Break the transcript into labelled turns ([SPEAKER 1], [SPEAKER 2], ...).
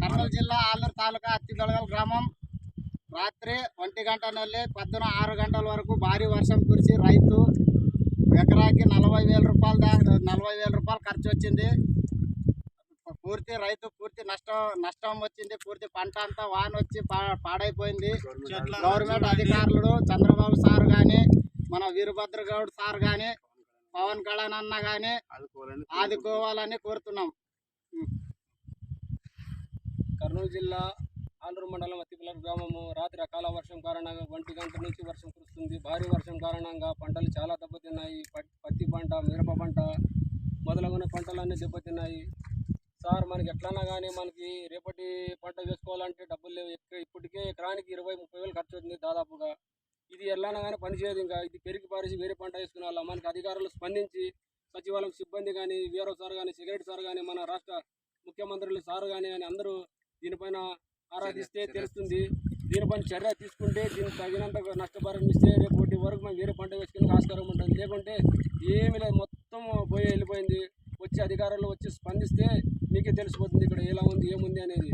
[SPEAKER 1] కర్నూలు జిల్లా ఆలూరు తాలూకా అత్తిబెళగల్ గ్రామం. రాత్రి ఒంటి గంట నుండి పొద్దున ఆరు గంటల వరకు భారీ వర్షం కురిసి రైతు ఎకరాకి నలభై వేల రూపాయలు దా నలభై వేల రూపాయలు ఖర్చు వచ్చింది. పూర్తి రైతు పూర్తి నష్టం నష్టం వచ్చింది. పూర్తి పంట అంతా వాన వచ్చి పాడైపోయింది. గవర్నమెంట్ అధికారులు చంద్రబాబు సార్ కానీ మన వీరభద్ర గౌడ్ సార్ కానీ పవన్ కళ్యాణ్ అన్న కానీ ఆదుకోవాలని కోరుతున్నాం.
[SPEAKER 2] కర్నూలు జిల్లా ఆలూరు మండలం అత్తిపిల్లల గ్రామము. రాత్రి అకాల వర్షం కారణంగా ఒంటి గంట నుంచి వర్షం కురుస్తుంది. భారీ వర్షం కారణంగా పంటలు చాలా దెబ్బతిన్నాయి. పత్తి పంట మిరప పంట మొదలగున పంటలన్నీ దెబ్బతిన్నాయి. సార్ మనకి ఎట్లన్నా కానీ మనకి రేపటి పంట వేసుకోవాలంటే డబ్బులు లేవు. ఇప్పటికే ఎకరానికి ఇరవై ముప్పై వేలు ఖర్చు అవుతుంది దాదాపుగా. ఇది ఎట్లన్నా కానీ పనిచేయదు ఇంకా. ఇది పెరిగి పారేసి వేరే పంట వేసుకునే వాళ్ళ. మనకి అధికారులు స్పందించి సచివాలయం సిబ్బంది కానీ వీరో సార్ కానీ సెక్రటరీ సార్ కానీ మన రాష్ట్ర ముఖ్యమంత్రులు సార్ కానీ అని అందరూ దీనిపైన ఆరాధిస్తే తెలుస్తుంది. దీనిపైన చర్య తీసుకుంటే దీనికి తగినంత నష్టపరిహారం ఇస్తే రేపు ఒకటి వరకు మేము వేరే పంట వేసుకునే ఆస్కారం ఉంటుంది. లేకుంటే ఏమీ లేదు. మొత్తం పోయి వెళ్ళిపోయింది. వచ్చి అధికారులు వచ్చి స్పందిస్తే మీకే తెలిసిపోతుంది ఇక్కడ ఎలా ఉంది ఏముంది అనేది.